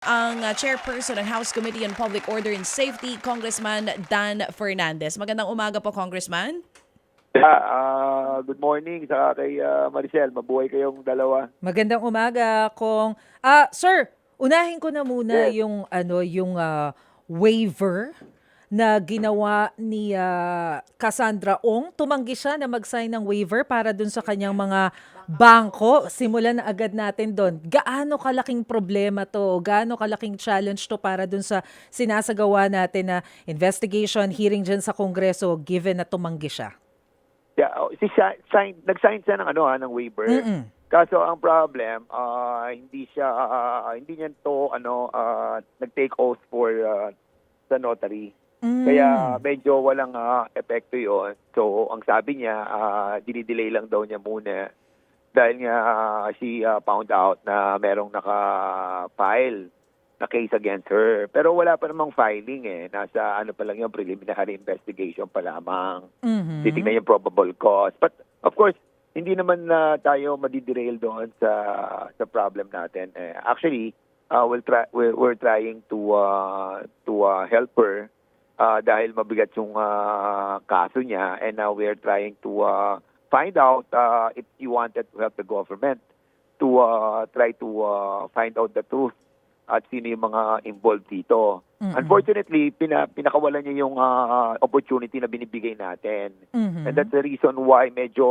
ang uh, chairperson ng House Committee on Public Order and Safety, Congressman Dan Fernandez. Magandang umaga po, Congressman. Yeah, ah, good morning sa kay ah, Maricel. Mabuhay kayong dalawa. Magandang umaga kung Ah, sir, unahin ko na muna Yes. yung ano yung ah, waiver na ginawa ni ah, Cassandra Ong. Tumanggi siya na mag-sign ng waiver para dun sa kanyang mga bangko. Simulan na agad natin doon. Gaano kalaking problema to? Gaano kalaking challenge to para dun sa sinasagawa natin na investigation, hearing dyan sa Kongreso given na tumanggi siya? Yeah, oh, si si- sign, nag-sign siya ng ano ha, ng waiver. Mm-mm. Kaso ang problem, ah, hindi siya ah, hindi niya to ano ah, nag-take oath for ah, sa notary. Mm. Kaya medyo walang ah, epekto 'yon. So ang sabi niya, uh, dinidelay lang daw niya muna dahil nga ah, she ah, found out na merong naka-file na case against her. Pero wala pa namang filing eh. Nasa ano pa lang yung preliminary investigation pa lamang. Mhm. Titignan yung probable cause. But of course, hindi naman na tayo madiderail doon sa sa problem natin. Eh, actually, uh, we'll try we're, we're trying to uh, to uh, help her uh, dahil mabigat yung uh, kaso niya and now we're trying to uh, find out uh, if you wanted to help the government to uh, try to uh, find out the truth at sino yung mga involved dito. Mm-mm. Unfortunately, pina, pinakawalan niya yung uh, opportunity na binibigay natin. Mhm. And that's the reason why medyo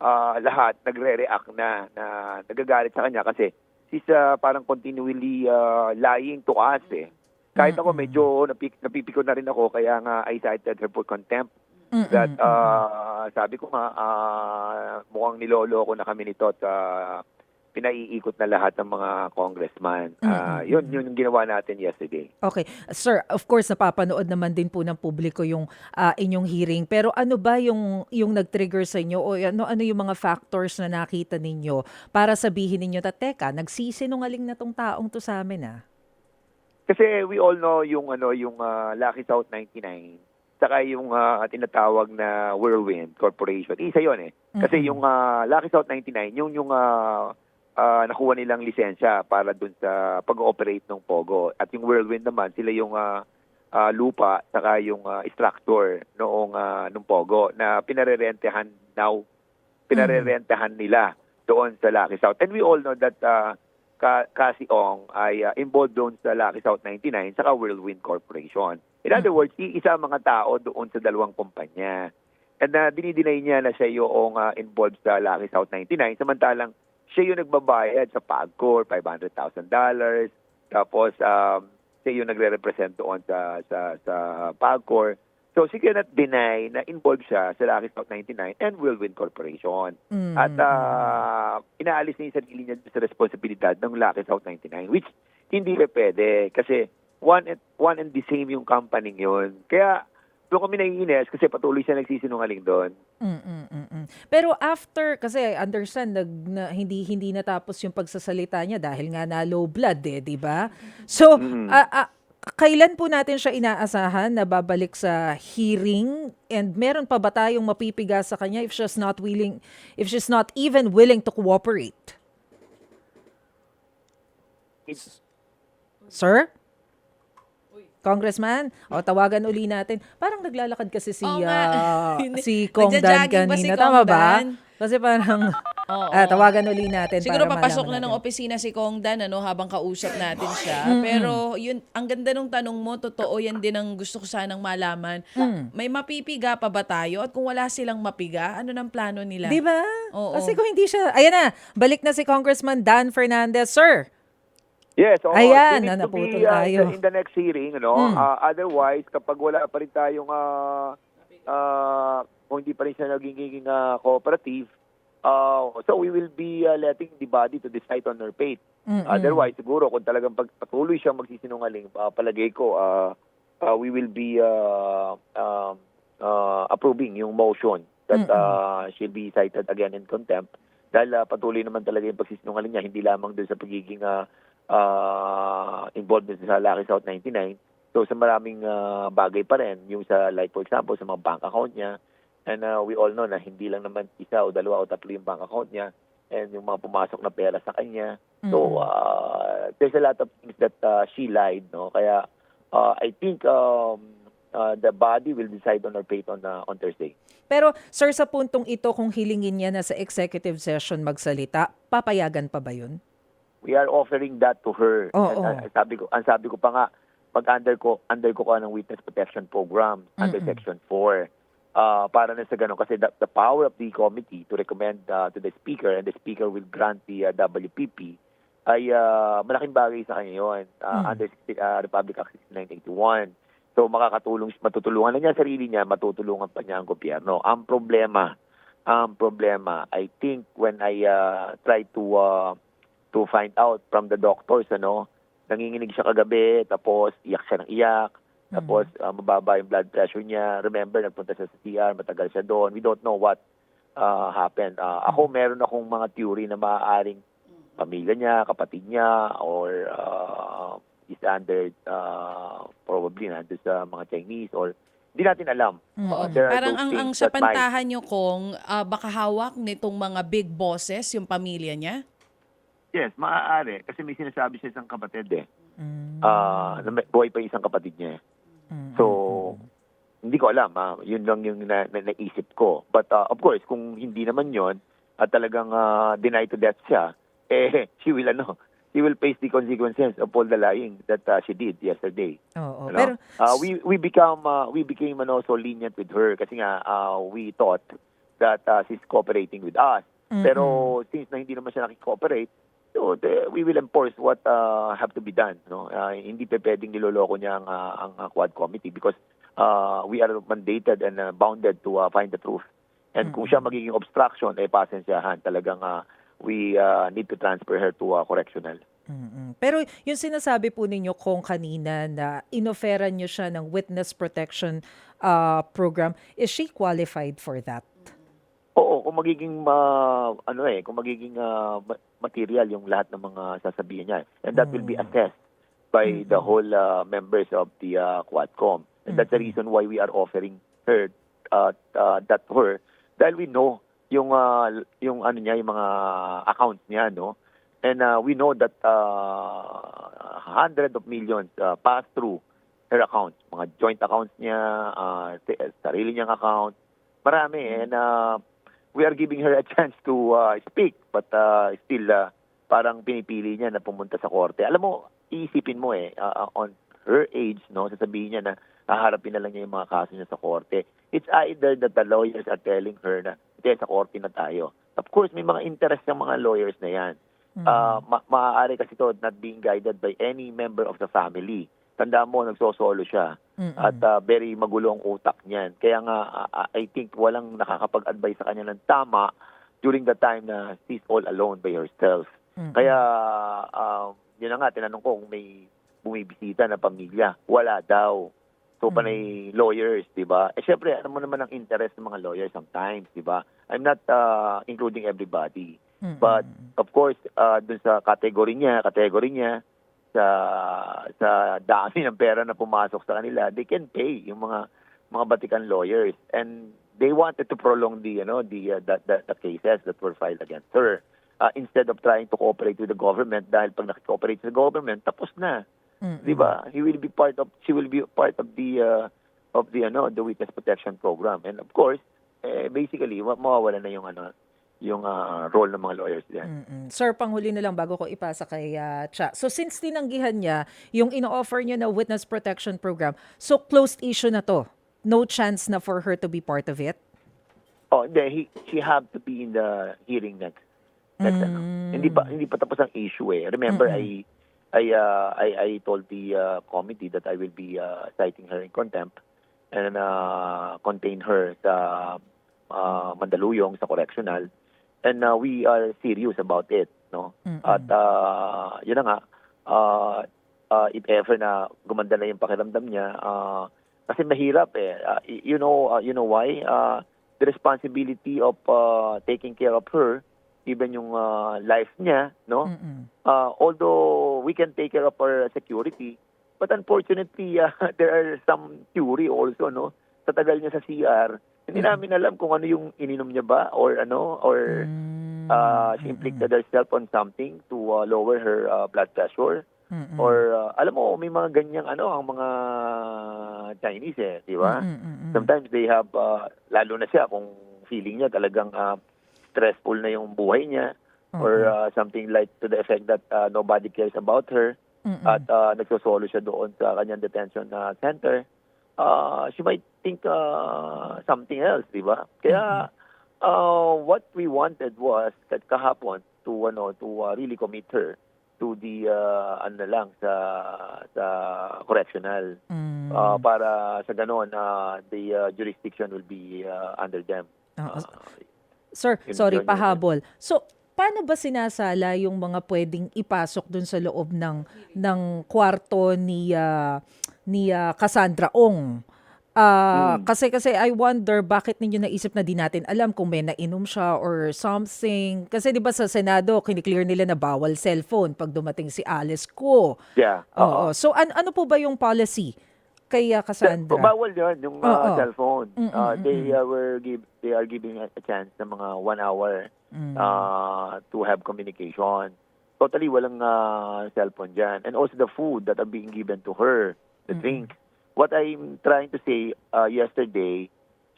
uh, lahat nagre-react na, na nagagalit sa kanya kasi she's uh, parang continually uh, lying to us eh. Kahit ako medyo napik, napipikon na rin ako kaya nga I cited her for contempt Mm-mm. that uh, sabi ko nga uh, mukhang nilolo ko na kami nito at uh, pinaiikot na lahat ng mga congressman. Uh, yun, yun yung ginawa natin yesterday. Okay. Sir, of course, napapanood naman din po ng publiko yung ah, inyong hearing. Pero ano ba yung, yung nag-trigger sa inyo o ano, ano yung mga factors na nakita ninyo para sabihin ninyo, na, teka, nagsisinungaling na tong taong to sa amin ah. Kasi we all know yung ano yung uh, Lucky South 99 saka yung uh, tinatawag na Whirlwind Corporation. Isa 'yon eh. Kasi Mm-mm. yung uh, Lucky South 99 yung yung uh, uh, nakuha nilang lisensya para dun sa pag-ooperate ng Pogo. At yung Whirlwind naman sila yung uh, uh, lupa saka yung uh, structure noong uh, nung Pogo na pinarerentehan now pinarerentehan nila doon sa Lucky South. And we all know that uh, Ka Kasi Ong ay uh, involved doon sa Lucky South 99 saka Whirlwind Corporation. In other words, iisa ang mga tao doon sa dalawang kumpanya. And uh, dinideny niya na siya yung uh, involved sa Lucky South 99 samantalang siya yung nagbabayad sa PAGCOR, $500,000. Tapos um, siya yung nagre-represent doon sa, sa, sa PAGCOR. So she cannot deny na involved siya sa Lucky South 99 and Whirlwind Corporation. Mm. At uh, inaalis niya yung sarili niya sa responsibilidad ng Lucky South 99 which hindi pa pwede kasi one and, one and the same yung company yun. Kaya doon kami naiinis kasi patuloy siya nagsisinungaling doon. Mm, mm, mm, mm. Pero after, kasi I understand, nag, na, hindi, hindi natapos yung pagsasalita niya dahil nga na low blood eh, di ba? So, Mm. ah, ah, kailan po natin siya inaasahan na babalik sa hearing? And meron pa ba tayong mapipiga sa kanya if she's not willing if she's not even willing to cooperate? It's, sir Congressman, o tawagan uli natin. Parang naglalakad kasi si Oo nga. ah, si Kong Dan Nagja-jogging ba si kanina. Kong Tama ba? Dan? Kasi parang Oo. ah, tawagan uli natin Siguro para papasok na malaman ng natin. opisina si Kong Dan ano, habang kausap natin siya. Pero yun, ang ganda nung tanong mo, totoo yan din ang gusto ko sanang malaman. Mm. May mapipiga pa ba tayo? At kung wala silang mapiga, ano nang plano nila? Di ba? Oo. Kasi kung hindi siya, ayan na, balik na si Congressman Dan Fernandez. Sir, yes, oo. Ayan, to naputol be, uh, tayo. in the next hearing, ano? Mm. Uh, otherwise, kapag wala pa rin tayong uh, uh, kung hindi pa rin siya naging uh, cooperative, uh, so we will be uh, letting the body to decide on her fate. Mm-mm. Otherwise, siguro kung talagang patuloy siyang magsisinungaling, uh, palagay ko, uh, uh, we will be uh, um, uh, approving yung motion that Mm-mm. uh, she'll be cited again in contempt dahil uh, patuloy naman talaga yung pagsisinungaling niya, hindi lamang doon sa pagiging uh, uh, involved dun sa Lucky South 99. So sa maraming uh, bagay pa rin, yung sa like for example, sa mga bank account niya, and uh, we all know na hindi lang naman isa o dalawa o tatlo yung bank account niya, and yung mga pumasok na pera sa kanya. So, Mm. uh, uh, there's a lot of things that uh, she lied, no? Kaya uh, I think um, uh, the body will decide on her fate on uh, on Thursday. Pero sir, sa puntong ito, kung hilingin niya na sa executive session magsalita, papayagan pa ba yun? We are offering that to her. Oo. And, uh, sabi ko, ang sabi ko pa nga, pag under ko, under ko ka ng witness protection program under Mm-mm. section 4. Uh, para na sa ganun kasi the, the power of the committee to recommend uh, to the speaker and the speaker will grant the uh, WPP ay uh, malaking bagay sa kanya yun uh, Mm. under uh, Republic Act 6981. So makakatulong matutulungan na niya sarili niya, matutulungan pa niya ang gobyerno. Ang problema, ang problema, I think when I uh, try to uh, to find out from the doctors ano, nanginginig siya kagabi, tapos iyak siya ng iyak, tapos uh, mababa yung blood pressure niya. Remember, nagpunta siya sa CR, matagal siya doon. We don't know what uh, happened. Uh, ako meron akong mga theory na maaaring pamilya niya, kapatid niya, or uh, is under uh, probably nandun sa mga Chinese or hindi natin alam. Mm. Uh, there Parang ang, ang sa that might- pantahan nyo kung ah, baka hawak nitong mga big bosses yung pamilya niya? Yes, maaari. Kasi may sinasabi siya isang kapatid eh. Mm. May- buhay pa isang kapatid niya. eh. Mm. So, hindi ko alam. Ah. Yun lang yung na, na- naisip ko. But ah, of course, kung hindi naman yon at talagang ah, deny to death siya, eh, she will ano, she will face the consequences of all the lying that ah, she did yesterday. Oo. Ano? Pero, Ah, we we become ah, we became ano so lenient with her kasi nga ah, we thought that ah, she's cooperating with us. Mm-mm. Pero since na hindi naman siya nakikooperate, so the, we will enforce what uh, have to be done. No, Ah, hindi pa pwedeng niloloko niya ang, ah, ang ah, Quad Committee because uh, we are mandated and uh, bounded to uh, find the truth. And kung siya magiging obstruction, eh pasensyahan. Talagang uh, we uh, need to transfer her to uh, correctional. Mm-mm. Pero yung sinasabi po ninyo kung kanina na inoferan nyo siya ng witness protection uh, program, is she qualified for that? Oo, kung magiging ma- ano eh, kung magiging ma- material yung lahat ng mga sasabihin niya. And that will be assessed by the whole ah, members of the ah, Quadcom. And that's the reason why we are offering her uh, uh, that her dahil we know yung ah, yung ano niya, yung mga accounts niya, no? And ah, we know that uh, hundred of millions ah, pass through her accounts, mga joint accounts niya, t- sarili niyang account, marami. And uh, we are giving her a chance to uh, speak, but uh, still uh, parang pinipili niya na pumunta sa korte. Alam mo, iisipin mo eh, uh, on her age, no, sasabihin niya na haharapin na lang niya yung mga kaso niya sa korte. It's either that the lawyers are telling her na, hindi, sa korte na tayo. Of course, may mga interest ng mga lawyers na yan. Ah, ma- maaari kasi to not being guided by any member of the family. Tandaan mo, nagsosolo siya. Mm-mm. At ah, very magulo ang utak niyan. Kaya nga, ah, I think walang nakakapag-advise sa kanya ng tama during the time na she's all alone by herself. Mm-mm. Kaya, um, yun na nga, tinanong ko kung may bumibisita na pamilya. Wala daw. So, panay lawyers, di ba? Eh, syempre, alam mo naman ang interest ng mga lawyers sometimes, di ba? I'm not ah, including everybody. Mm-mm. But, of course, uh, dun sa category niya, category niya, sa sa dami ng pera na pumasok sa kanila, they can pay yung mga mga Vatican lawyers. And they wanted to prolong the you know the uh, the, the, the cases that were filed against her. Uh, instead of trying to cooperate with the government dahil pag nakikooperate sa government tapos na. Mm-mm. 'di ba he will be part of she will be part of the uh, of the ano the witness protection program. And of course eh, basically ma- mawawala na yung ano yung uh, role ng mga lawyers diyan Mm-mm. Sir, panghuli na lang bago ko ipasa kay ah, Cha. So since tinanggihan niya yung ino-offer niya na witness protection program, so closed issue na to. No chance na for her to be part of it? Oh, hindi, he, she have to be in the hearing next. next ano. Mm. Hindi pa hindi pa tapos ang issue eh. Remember I I uh, I I told the uh, committee that I will be uh, citing her in contempt and uh, contain her sa uh, Mandaluyong sa correctional and uh, we are serious about it, no? Mm-mm. At uh, yun na nga uh, uh, if ever na gumanda na yung pakiramdam niya uh, kasi mahirap eh. Uh, you know uh, you know why? Uh, the responsibility of uh, taking care of her even yung uh, life niya, no? Mm-mm. Uh, although we can take care of her security, but unfortunately, uh, there are some theory also, no? Sa tagal niya sa CR, hindi namin alam kung ano yung ininom niya ba or ano, or Mm. Uh, she inflicted herself on something to uh, lower her uh, blood pressure. Mm-mm. Or, uh, alam mo, may mga ganyang ano, ang mga Chinese eh, di ba? Mm-mm-mm. Sometimes they have, uh, lalo na siya kung feeling niya talagang uh, stressful na yung buhay niya or uh, something like to the effect that uh, nobody cares about her Mm-mm. at uh, nagsosolo siya doon sa kanyang detention uh, center, uh, she might think uh, something else, di ba? Kaya uh, what we wanted was that kahapon to ano to uh, really commit her to the uh, ano lang sa sa correctional Mm. uh, para sa ganon uh, the uh, jurisdiction will be uh, under them. Oo. Uh, Sir, Yun- sorry, yun, yun, yun. pahabol. So, paano ba sinasala yung mga pwedeng ipasok dun sa loob ng ng kwarto ni ah, ni ah, Cassandra Ong? Ah, Hmm. kasi kasi I wonder bakit ninyo naisip na di natin alam kung may nainom siya or something. Kasi 'di ba sa Senado, kiniklear nila na bawal cellphone pag dumating si Alice Ko. yeah. Oo. So an- ano po ba yung policy kay ah, Cassandra? Bawal yun, yung uh, cellphone. Mm, Uh, mm, they mm, uh, were give, they are giving a a chance ng mga one hour Mm. uh, to have communication. Totally walang uh, cellphone dyan. And also the food that are being given to her, the Mm-mm. drink. What I'm trying to say uh, yesterday,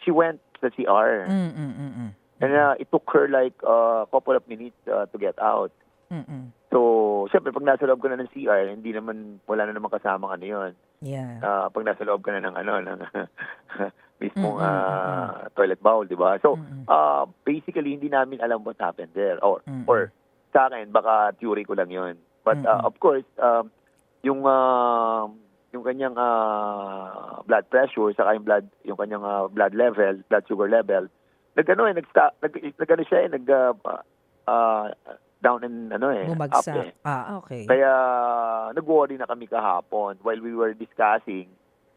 she went sa CR. Mm, mm, mm, mm. And uh, it took her like a couple of minutes uh, to get out. Mm, mm. So, syempre, pag nasa loob ka na ng CR, hindi naman, wala na naman kasamang ano yun. Yeah. Ah, pag nasa loob ka na ng ano, ng mismong Mm, mm, ah, toilet bowl, di ba? So, Mm, mm. uh, basically, hindi namin alam what happened there. Or, Mm, or sa akin, baka theory ko lang yun. But, uh, Mm, mm. of course, um, yung, uh, yung kanyang ah, blood pressure, saka yung blood, yung kanyang ah, blood level, blood sugar level, nagano eh, nag, nag, nagano siya eh, nag, ah, ah, down and ano eh, up Bumagsak. eh. Ah, okay. Kaya nag-worry na kami kahapon while we were discussing.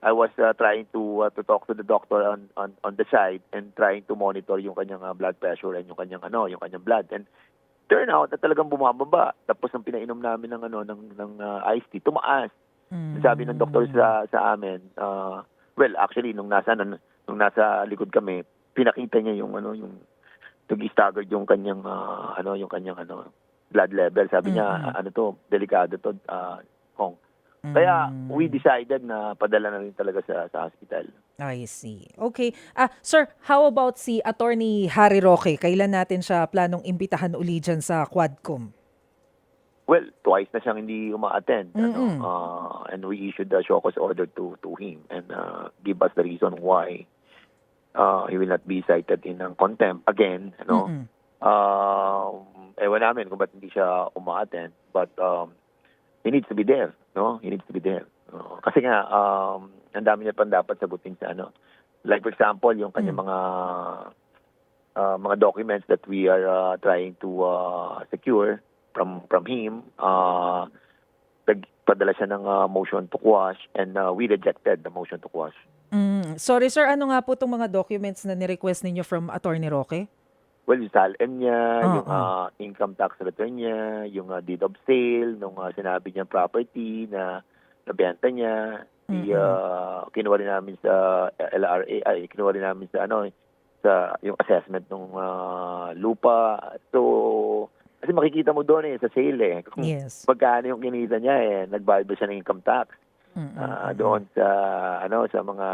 I was uh, trying to uh, to talk to the doctor on on on the side and trying to monitor yung kanyang uh, blood pressure and yung kanyang ano, yung kanyang blood. And turn out na talagang bumababa. Tapos ang pinainom namin ng ano ng ng uh, iced tea, tumaas. Mm. Sabi ng doktor sa sa amin, uh, well actually nung nasa nung, nasa likod kami, pinakita niya yung ano yung nag-staggered yung kanyang ah, ano yung kanyang ano blood level. Sabi niya Mm-mm. ano to, delikado to uh, Kong. Kaya Mm. we decided na padala na rin talaga sa sa hospital. I see. Okay. Ah, sir, how about si Attorney Harry Roque? Kailan natin siya planong imbitahan uli dyan sa Quadcom? Well, twice na siyang hindi uma-attend. Ano, Mm-mm. uh, and we issued the show cause order to to him and uh, give us the reason why uh, he will not be cited in uh, contempt again. Ano? Mm-mm. Um, ewan namin kung ba't hindi siya uma-attend. But um, he needs to be there. No? He needs to be there. No? Kasi nga, um, ang dami niya pang dapat sagutin sa ano. Like for example, yung kanyang Mm. mga uh, mga documents that we are uh, trying to uh, secure from from him. Uh, nagpadala siya ng uh, motion to quash and uh, we rejected the motion to quash. Mm. Sorry, sir. Ano nga po itong mga documents na ni-request ninyo from Attorney Roque? Well, yung SALM niya, Oo. yung uh, income tax return niya, yung uh, deed of sale, nung uh, sinabi niya property na nabenta niya, Mm-mm. i uh, kinuha rin namin sa LRA, ay kinuha rin namin sa ano, sa yung assessment ng uh, lupa. So, kasi makikita mo doon eh, sa sale eh, kung Yes. magkano yung kinita niya eh, nagbayad ba siya ng income tax Mm-mm. ah, doon sa ano sa mga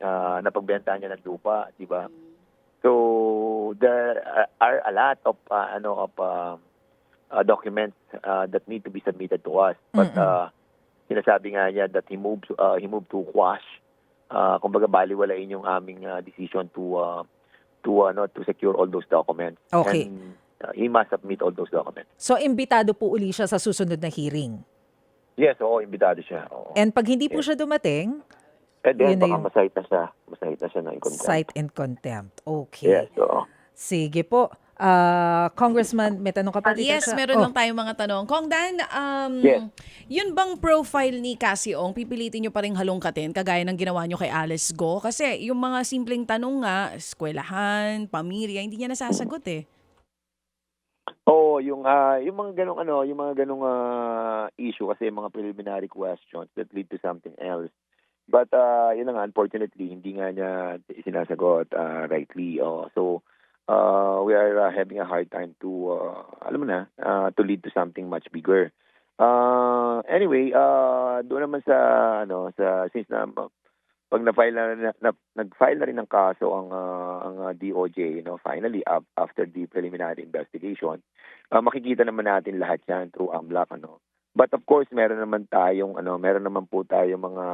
ah, napagbenta niya ng lupa, di ba? So there are a lot of ah, ano of ah, ah, documents ah, that need to be submitted to us. But Mm-mm. ah, sinasabi nga niya that he moved ah, he moved to quash. Uh, kumbaga baliwalain yung aming ah, decision to ah, to ano to secure all those documents. Okay. And ah, he must submit all those documents. So, imbitado po uli siya sa susunod na hearing. Yes, oo, imbitado siya. Oo. And pag hindi po Yes. siya dumating, And then, yun baka yun. masahit na siya. Masahit na siya ng contempt. cite and contempt. Okay. Yes, oo. Sige po. Ah, Congressman, may tanong ka pa dito Yes, siya? meron Oh. lang tayong mga tanong. Kong Dan, um, Yes. yun bang profile ni Cassie Ong, pipilitin nyo pa rin halongkatin, kagaya ng ginawa nyo kay Alice Go? Kasi yung mga simpleng tanong nga, eskwelahan, pamilya, hindi niya nasasagot eh. Oo, yung ah yung mga ganong ano, yung mga ganong ah, issue kasi mga preliminary questions that lead to something else. But uh, yun nga, unfortunately, hindi nga niya sinasagot ah, rightly. Oh. So, uh, we are uh, having a hard time to, uh, alam mo na, uh, to lead to something much bigger. Uh, anyway, uh, doon naman sa, ano, sa, since na, pag na-file na, na, na nag-file na rin ng kaso ang uh, ang uh, DOJ, you know, finally up, after the preliminary investigation, uh, makikita naman natin lahat 'yan through AMLAC ano. But of course, meron naman tayong ano, meron naman po tayong mga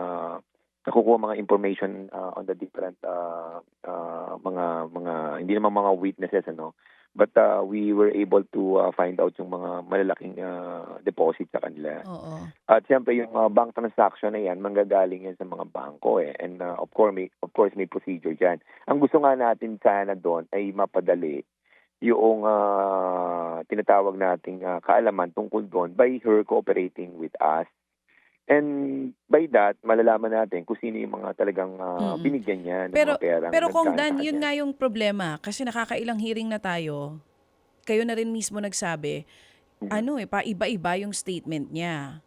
nakukuha mga information uh, on the different uh, uh, mga mga hindi naman mga witnesses ano. But uh, we were able to uh, find out yung mga malalaking uh, deposit sa kanila. Oo. At siyempre yung uh, bank transaction na yan, manggagaling yan sa mga bangko eh. And uh, of course may of course may procedure diyan. Ang gusto nga natin sana doon ay mapadali yung uh, tinatawag nating uh, kaalaman tungkol doon by her cooperating with us. And by that, malalaman natin kung sino yung mga talagang uh, Mm-mm. binigyan niya ng Pero mga perang pero kung Dan, yun nga yung problema kasi nakakailang hearing na tayo. Kayo na rin mismo nagsabi, Mhm. ano eh, pa iba-iba yung statement niya.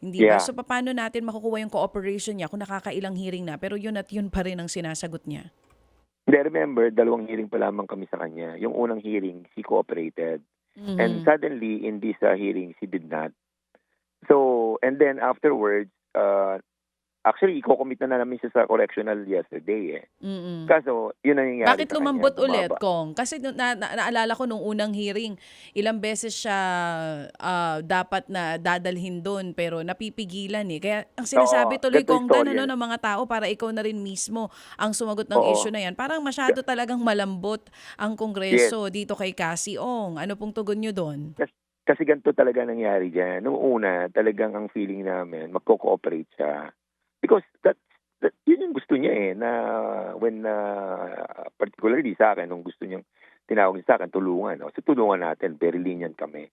Hindi ba? Yeah. So paano natin makukuha yung cooperation niya kung nakakailang hearing na pero yun at yun pa rin ang sinasagot niya? Hindi, remember, dalawang hearing pa lamang kami sa kanya. Yung unang hearing, she cooperated. Mhm. And suddenly, in this uh, hearing, she did not. So, and then afterwards, uh, actually, iko-commit na namin siya sa correctional yesterday eh. Mm-mm. Kaso, yun ang nangyayari Bakit sa kanya, lumambot ulit, bumaba. Kong? Kasi na, na- naalala ko nung unang hearing, ilang beses siya ah, dapat na dadalhin doon pero napipigilan eh. Kaya ang sinasabi Oo, tuloy Kong Dan ano, ng mga tao para ikaw na rin mismo ang sumagot ng Oo. issue na yan. Parang masyado talagang malambot ang Kongreso dito kay Cassie Ong. Ano pong tugon nyo doon? Kasi ganito talaga nangyari dyan. Noong una, talagang ang feeling namin, magko-cooperate siya. Because that, that yun yung gusto niya eh, na when, uh, particularly sa akin, nung gusto niyang tinawag niya sa akin, tulungan. No? So tulungan natin, very lenient kami.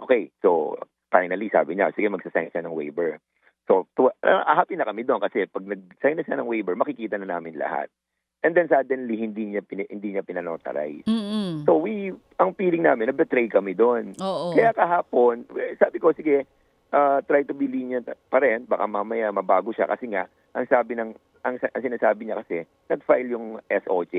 Okay, so finally sabi niya, sige magsasign siya ng waiver. So tu- uh, happy na kami doon kasi pag nag-sign na siya ng waiver, makikita na namin lahat. And then suddenly, hindi niya, pin- hindi niya pinanotarize. Mm-mm. So we, ang feeling namin, na-betray kami doon. Oo. Kaya kahapon, eh, sabi ko, sige, uh, try to be lenient pa rin. Baka mamaya mabago siya. Kasi nga, ang sabi ng, ang, ang sinasabi niya kasi, nag-file yung SOJ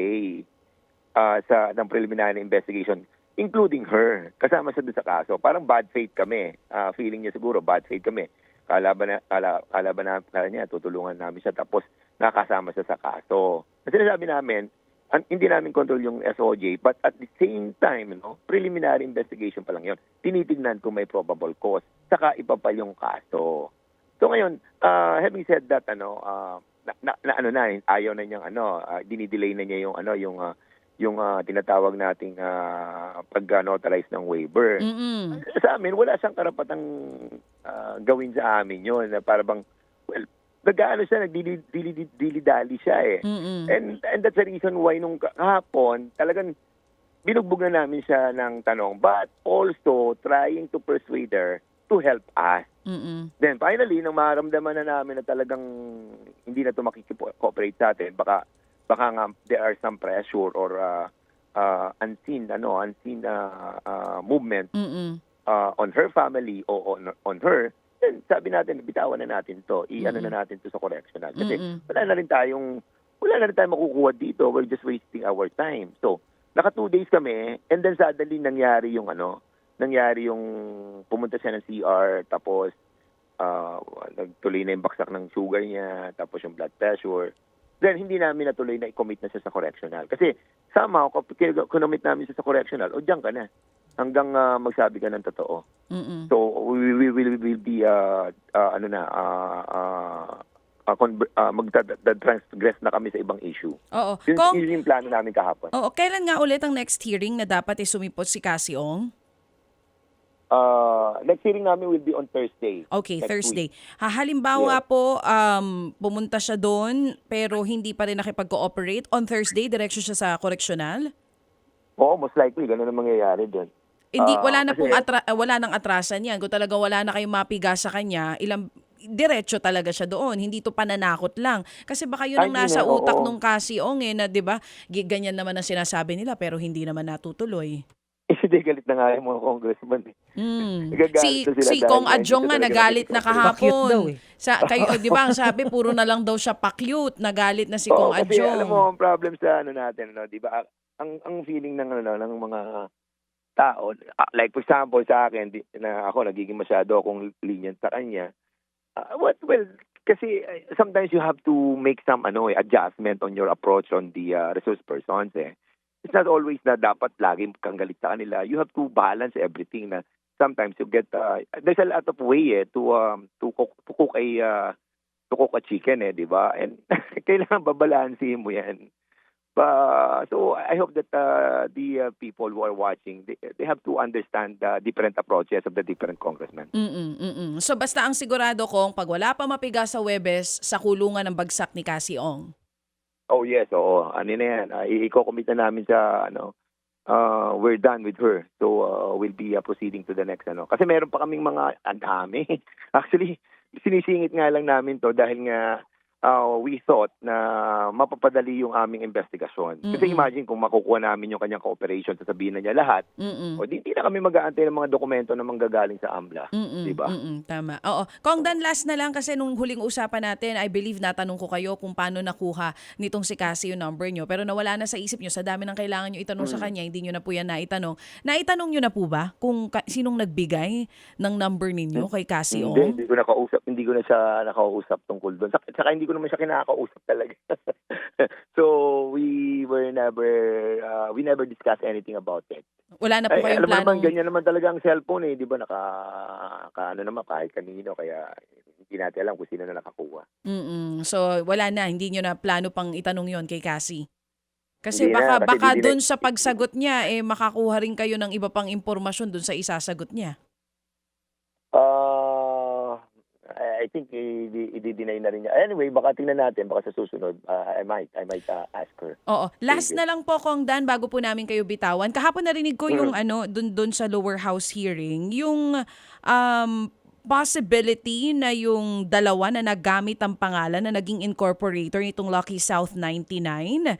uh, sa, ng preliminary investigation, including her. Kasama siya doon sa kaso. Parang bad faith kami. Uh, feeling niya siguro, bad faith kami. Kalaban na, kala, kalaban na, kala niya, tutulungan namin siya. Tapos, nakasama siya sa kaso. Ang sinasabi namin, an, hindi namin control yung SOJ, but at the same time, no, preliminary investigation pa lang yon. Tinitignan kung may probable cause, saka iba pa yung kaso. So ngayon, uh, having said that, ano, uh, na, na, na- ano na, ayaw na niyang ano, uh, dinidelay na niya yung ano, yung uh, yung uh, tinatawag nating uh, pag-notarize ng waiver. Mm-mm. Sa amin, wala siyang karapatang ah, gawin sa amin yon na para bang, well, nag-ano siya, nagdili-dali siya eh. Mm-mm. And and that's the reason why nung kahapon, talagang binugbog na namin siya ng tanong, but also trying to persuade her to help us. Mm-mm. Then finally, nung maramdaman na namin na talagang hindi na ito makikipooperate sa atin, baka baka nga there are some pressure or uh, uh, unseen ano unseen uh, uh, movement Mm-mm. uh, on her family o on on her, then sabi natin, bitawan na natin to. I-ano na natin to sa correctional. Kasi Mm-mm. wala na rin tayong, wala na rin tayong makukuha dito. We're just wasting our time. So, naka two days kami, and then suddenly nangyari yung ano, nangyari yung pumunta siya ng CR, tapos uh, nagtuloy na yung baksak ng sugar niya, tapos yung blood pressure. Then, hindi namin natuloy na i-commit na siya sa correctional. Kasi, somehow, kapag kinomit namin siya sa correctional, o diyan ka na. Hanggang ah, magsabi ka ng totoo. Mm-mm. So we we will will be uh, uh, ano na uh, uh, uh, uh, magta-transgress na kami sa ibang issue. Oo. Yun, Kong, yun yung plano namin kahapon. Oo, kailan nga ulit ang next hearing na dapat isumipot si Cassie Ong? Uh, next hearing namin will be on Thursday. Okay, Thursday. week. Ha, halimbawa po, um, pumunta siya doon pero hindi pa rin nakipag-cooperate. On Thursday, diretso siya sa correctional? Oo, most likely ganun ang mangyayari doon. Hindi, Ah, wala na kasi- pong atra- ah, wala nang atrasan yan. Kung talaga wala na kayong mapiga sa kanya, ilang diretso talaga siya doon. Hindi to pananakot lang. Kasi baka yun ang nasa na, utak oo. nung Cassie Ong eh, na 'di ba? Ganyan naman ang sinasabi nila pero hindi naman natutuloy. Eh, hindi galit na nga yung mga congressman. eh. Mm. Si si Kong Adjong nga nagalit na Pa-cute daw kahapon. eh. Sa kayo, 'di ba? Ang sabi puro na lang daw siya pa-cute. Nagalit na si Oo, Kong kasi Adjong. alam mo, ang problem sa ano natin, no, di ba? ang ang feeling ng ano ng mga tao, ah, like for example sa akin na ako nagiging masyado akong lenient sa kanya. Ah, what well kasi eh, sometimes you have to make some ano eh, adjustment on your approach on the uh, resource persons eh. It's not always na dapat lagi kang galit sa kanila. You have to balance everything na sometimes you get uh, there's a lot of way eh to um to cook, to cook a uh, to cook a chicken eh, di ba? And kailangan babalansin mo yan. Ba, so I hope that uh, the uh, people who are watching, they, they have to understand the different approaches of the different congressmen. Mm-mm, mm-mm. So basta ang sigurado kong pag wala pa mapiga sa Webes, sa kulungan ng bagsak ni Cassie Ong. Oh yes, oo. Ano na yan, uh, i-commit na namin sa, ano, uh, we're done with her. So uh, we'll be uh, proceeding to the next, ano. Kasi meron pa kaming mga, ang dami. Actually, sinisingit nga lang namin to dahil nga uh, we thought na mapapadali yung aming investigasyon. Kasi Mm-mm. imagine kung makukuha namin yung kanyang cooperation, sasabihin na niya lahat, Mm-mm. o di, di na kami mag-aantay ng mga dokumento na manggagaling sa AMLA. Diba? mm-mm, tama. Oo. Kung Dan, last na lang kasi nung huling usapan natin, I believe natanong ko kayo kung paano nakuha nitong si Cassie yung number nyo. Pero nawala na sa isip nyo, sa dami ng kailangan nyo itanong Mm. sa kanya, hindi nyo na po yan naitanong. Naitanong nyo na po ba kung ka- sinong nagbigay ng number ninyo kay Cassie Hindi, hindi ko nakausap, hindi ko na siya nakausap tungkol doon. Saka, saka hindi ko naman siya kinakausap talaga. so we were never, uh, we never discussed anything about it. Wala na po Ay, kayong alam mo naman, planong... ganyan naman talaga ang cellphone eh. Di ba naka, ka, ano naman, kahit kanino. Kaya hindi natin alam kung sino na nakakuha. Mm-mm. So wala na, hindi nyo na plano pang itanong yon kay Cassie? Kasi Hindi baka na, kasi baka doon sa pagsagot niya eh makakuha rin kayo ng iba pang impormasyon doon sa isasagot niya. Uh, I think i-deny na rin niya. Anyway, baka tingnan natin. Baka sa susunod, uh, I might, I might uh, ask her. Oo. Last na lang po kong Dan bago po namin kayo bitawan. Kahapon narinig ko yung Mm. ano doon doon sa lower house hearing, yung um possibility na yung dalawa na nagamit ang pangalan na naging incorporator nitong Lucky South 99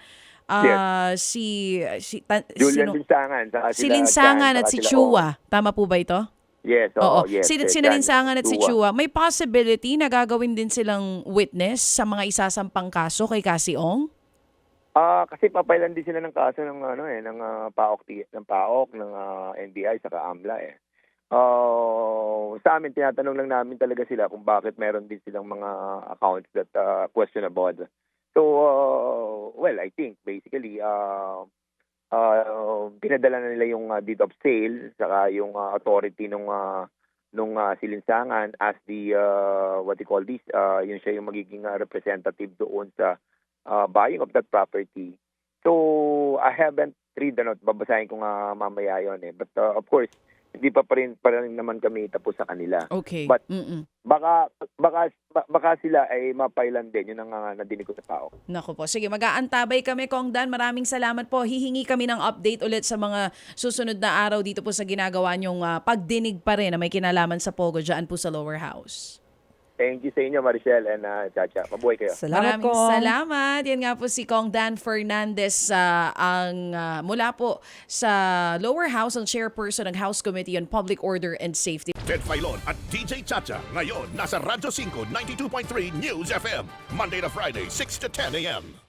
ah si si ta- Julian sino- Linsangan. si Linsangan at si Chua. Tama po ba ito? Yes, Oo. oo, yes. si, yes, si Jan, Linsangan at si Chua. May possibility na gagawin din silang witness sa mga isasampang kaso kay Cassie Ong? Ah, kasi papailan din sila ng kaso ng ano eh, ng ah, PAOK, ng PAOK, ng ah, NBI saka AMLA eh. Ah, sa amin tinatanong lang namin talaga sila kung bakit meron din silang mga accounts that ah, questionable. So, ah, well, I think basically uh pinadala na nila yung ah, deed of sale saka yung ah, authority nung ah, nung ah, silinsangan as the ah, what you call this, ah, yun siya yung magiging ah, representative doon sa uh, buying of that property. So, I haven't read note. Babasahin ko nga mamaya yun eh. But uh, of course, hindi pa pa rin, pa rin naman kami tapos sa kanila. Okay. But- Mm-mm. Baka, baka, ba- baka sila ay mapailan din. Yun ang uh, nadinig ko sa tao. Nako po. Sige, mag-aantabay kami, Kong Dan. Maraming salamat po. Hihingi kami ng update ulit sa mga susunod na araw dito po sa ginagawa niyong ah, pagdinig pa rin na may kinalaman sa Pogo dyan po sa lower house. Thank you sa inyo, Maricel and uh, Chacha. Mabuhay kayo. Salamat Maraming ko. salamat. Yan nga po si Kong Dan Fernandez ah, ang ah, mula po sa lower house, ang chairperson ng House Committee on Public Order and Safety. Ted Filon at DJ Chacha. Ngayon, nasa Radyo 5, 92.3 News FM. Monday to Friday, 6 to 10 a.m.